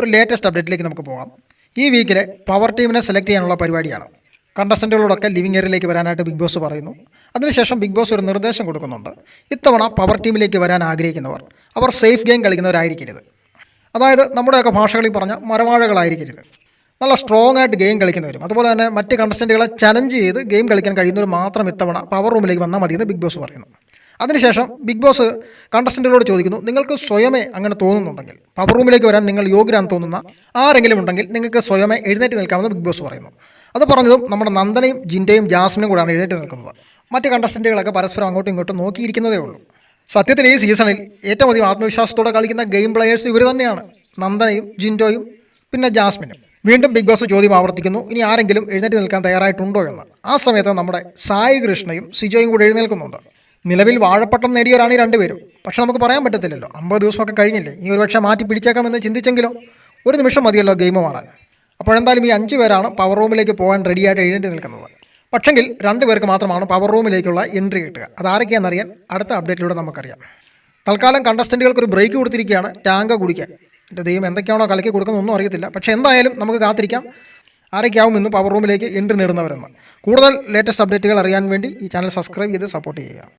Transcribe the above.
ഒരു ലേറ്റസ്റ്റ് അപ്ഡേറ്റിലേക്ക് നമുക്ക് പോകാം ഈ വീക്കിലെ പവർ ടീമിനെ സെലക്ട് ചെയ്യാനുള്ള പരിപാടിയാണ്. കണ്ടസ്റ്റന്റുകളോടൊക്കെ ലിവിംഗ് ഏരിയയിലേക്ക് വരാനായിട്ട് ബിഗ് ബോസ് പറയുന്നു. അതിനുശേഷം ബിഗ് ബോസ് ഒരു നിർദ്ദേശം കൊടുക്കുന്നുണ്ട്. ഇത്തവണ പവർ ടീമിലേക്ക് വരാൻ ആഗ്രഹിക്കുന്നവർ അവർ സേഫ് ഗെയിം കളിക്കുന്നവരായിരിക്കരുത്. അതായത് നമ്മുടെയൊക്കെ ഭാഷകളിൽ പറഞ്ഞ മരവാഴകളായിരിക്കരുത്. നല്ല സ്ട്രോങ് ആയിട്ട് ഗെയിം കളിക്കുന്നവരും അതുപോലെ തന്നെ മറ്റ് കണ്ടസ്റ്റന്റുകളെ ചലഞ്ച് ചെയ്ത് ഗെയിം കളിക്കാൻ കഴിയുന്നവർ മാത്രം ഇത്തവണ പവർ റൂമിലേക്ക് വന്നാൽ മതിയെന്ന് ബിഗ് ബോസ് പറയുന്നു. അതിനുശേഷം ബിഗ് ബോസ് കണ്ടസ്റ്റന്റുകളോട് ചോദിക്കുന്നു നിങ്ങൾക്ക് സ്വയമേ അങ്ങനെ തോന്നുന്നുണ്ടെങ്കിൽ പവർ റൂമിലേക്ക് വരാൻ നിങ്ങൾ യോഗ്യരാന്ന് തോന്നുന്ന ആരെങ്കിലും ഉണ്ടെങ്കിൽ നിങ്ങൾക്ക് സ്വയമേ എഴുന്നേറ്റ് നിൽക്കാമെന്ന് ബിഗ് ബോസ് പറയുന്നു. അത് പറഞ്ഞതും നമ്മുടെ നന്ദനയും ജിന്റെയും ജാസ്മിനും കൂടാണ് എഴുന്നേറ്റ് നിൽക്കുന്നത്. മറ്റ് കണ്ടസ്റ്റന്റുകളൊക്കെ പരസ്പരം അങ്ങോട്ടും ഇങ്ങോട്ടും നോക്കിയിരിക്കുന്നതേ ഉള്ളൂ. സത്യത്തിൽ ഈ സീസണിൽ ഏറ്റവും അധികം ആത്മവിശ്വാസത്തോടെ കളിക്കുന്ന ഗെയിം പ്ലെയേഴ്സ് ഇവർ തന്നെയാണ്. നന്ദനയും ജിൻഡോയും പിന്നെ ജാസ്മിനും. വീണ്ടും ബിഗ് ബോസ് ചോദ്യം ആവർത്തിക്കുന്നു ഇനി ആരെങ്കിലും എഴുന്നേറ്റ് നിൽക്കാൻ തയ്യാറായിട്ടുണ്ടോ? എന്ന്. ആ സമയത്ത് നമ്മുടെ സായി കൃഷ്ണയും സിജോയും കൂടെ എഴുന്നേൽക്കുന്നുണ്ട്. നിലവിൽ വാഴപ്പട്ടം നേടിയവരാണ് ഈ രണ്ടുപേരും. പക്ഷെ നമുക്ക് പറയാൻ പറ്റത്തില്ലല്ലോ. അമ്പത് ദിവസമൊക്കെ കഴിഞ്ഞില്ലേ? ഈ ഒരുപക്ഷെ മാറ്റി പിടിച്ചേക്കാമെന്ന് ചിന്തിച്ചെങ്കിലോ? ഒരു നിമിഷം മതിയല്ലോ ഗെയിം മാറാൻ. അപ്പോഴെന്തായാലും ഈ അഞ്ച് പേരാണ് പവർ റൂമിലേക്ക് പോകാൻ റെഡിയായിട്ട് എഴുന്നേറ്റ് നിൽക്കുന്നത്. പക്ഷെങ്കിൽ രണ്ട് പേർക്ക് മാത്രമാണ് പവർ റൂമിലേക്കുള്ള എൻട്രി കിട്ടുക. അതാരൊക്കെയാണെന്നറിയാൻ അടുത്ത അപ്ഡേറ്റിലൂടെ നമുക്കറിയാം. തൽക്കാലം കണ്ടസ്റ്റന്റുകൾക്ക് ഒരു ബ്രേക്ക് കൊടുത്തിരിക്കുകയാണ്. ടാങ്ക കുടിക്കാൻ. എന്റെ ദൈവം എന്തൊക്കെയാണോ കലക്കി കൊടുക്കുന്നതൊന്നും അറിയത്തില്ല. പക്ഷേ എന്തായാലും നമുക്ക് കാത്തിരിക്കാം. ആരൊക്കെയാവും ഇന്ന് പവർ റൂമിലേക്ക് എൻട്രി നേടുന്നവരെന്ന്. കൂടുതൽ ലേറ്റസ്റ്റ് അപ്ഡേറ്റുകൾ അറിയാൻ വേണ്ടി ഈ ചാനൽ സബ്സ്ക്രൈബ് ചെയ്ത് സപ്പോർട്ട് ചെയ്യുക.